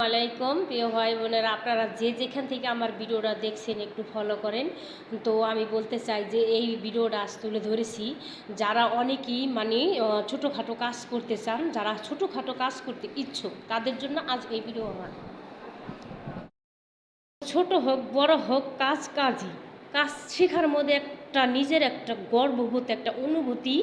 আলাইকুম, প্রিয় ভাই বোনেরা, আপনারা যে যেখান থেকে আমার ভিডিওটা দেখছেন একটু ফলো করেন। তো আমি বলতে চাই যে এই ভিডিওটা আজ তুলে ধরেছি, যারা অনেকেই মানে ছোটোখাটো কাজ করতে চান, যারা ছোটোখাটো কাজ করতে ইচ্ছুক, তাদের জন্য আজ এই ভিডিও আমার। ছোট হোক, বড় হোক, কাজ কাজই। কাজ শেখার মধ্যে একটা নিজের একটা গর্ববোধ, একটা অনুভূতি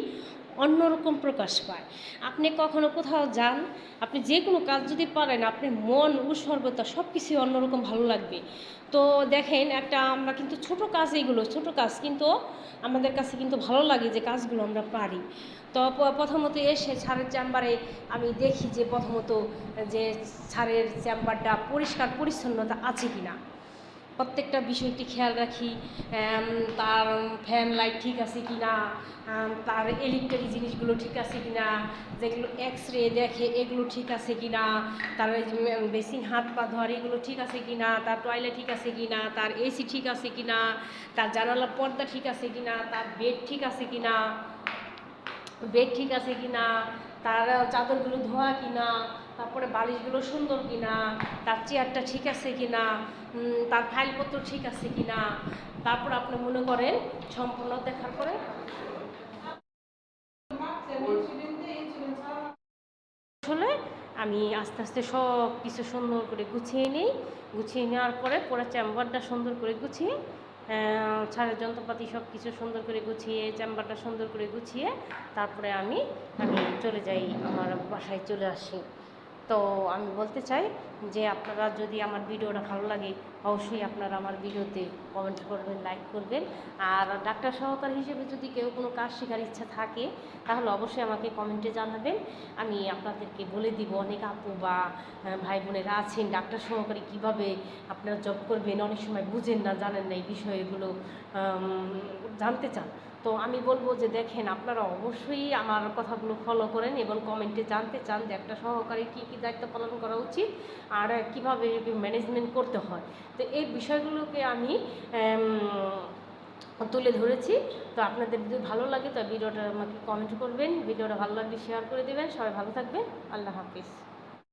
অন্যরকম প্রকাশ পায়। আপনি কখনো কোথাও যান, আপনি যে কোনো কাজ যদি পারেন, আপনি মন, উৎসর্গতা সব কিছুই অন্যরকম ভালো লাগবে। তো দেখেন একটা আমরা কিন্তু ছোট কাজ এগুলো ছোট কাজ কিন্তু আমাদের কাছে কিন্তু ভালো লাগে যে কাজগুলো আমরা পারি। তো প্রথমত এসে ছাড়ের চেম্বারে আমি দেখি যে প্রথমত যে ছাড়ের চেম্বারটা পরিষ্কার, পরিচ্ছন্নতা আছে কিনা। প্রত্যেকটা বিষয়টি খেয়াল রাখি তার ফ্যান লাইট ঠিক আছে কি না তার ইলেকট্রিক জিনিসগুলো ঠিক আছে কি না যেগুলো এক্স রে দেখে এগুলো ঠিক আছে কি না তার বেসিং হাত পা ধর এগুলো ঠিক আছে কি না তার টয়লেট ঠিক আছে কি না তার এসি ঠিক আছে কি না তার জানালা পর্দা ঠিক আছে কি না তার বেড ঠিক আছে কি না বেড ঠিক আছে কি না তার চাদরগুলো ধোয়া কিনা তারপরে বালিশগুলো সুন্দর কিনা, তার চেয়ারটা ঠিক আছে কিনা তার ফাইলপত্র ঠিক আছে কিনা, তারপর আপনি মনে করেন সম্পূর্ণ দেখার পরে আসলে আমি আস্তে আস্তে সব কিছু সুন্দর করে গুছিয়ে নিই। গুছিয়ে নেওয়ার পরে পুরো চেম্বারটা সুন্দর করে গুছিয়ে ছাড়ের যন্ত্রপাতি সব কিছু সুন্দর করে গুছিয়ে, চেম্বারটা সুন্দর করে গুছিয়ে, তারপরে আমি আমি চলে যাই, আমার বাসায় চলে আসি। তো আমি বলতে চাই যে আপনারা যদি আমার ভিডিওটা ভালো লাগে, অবশ্যই আপনারা আমার ভিডিওতে কমেন্ট করবেন লাইক করবেন। আর ডাক্তার সহকারী হিসেবে যদি কেউ কোনো কাজ শেখার ইচ্ছা থাকে, তাহলে অবশ্যই আমাকে কমেন্টে জানাবেন। আমি আপনাদেরকে বলে দিব অনেক আপু বা ভাই বোনেরা আছেন, ডাক্তার সহকারী কীভাবে আপনারা জব করবেন, অনেক সময় বুঝেন না, জানেন না এই বিষয়গুলো জানতে চান। তো আমি বলব যে দেখেন, আপনারা অবশ্যই আমার কথাগুলো ফলো করেন এবং কমেন্টে জানতে চান যে একটা সহকারী কী কী দায়িত্ব পালন করা উচিত আর কীভাবে ম্যানেজমেন্ট করতে হয়। তো এই বিষয়গুলোকে আমি তুলে ধরেছি। তো আপনাদের যদি ভালো লাগে, তো ভিডিওটা আমাকে কমেন্ট করবেন। ভিডিওটা ভালো লাগলে শেয়ার করে দেবেন। সবাই ভালো থাকবেন। আল্লাহ হাফিজ।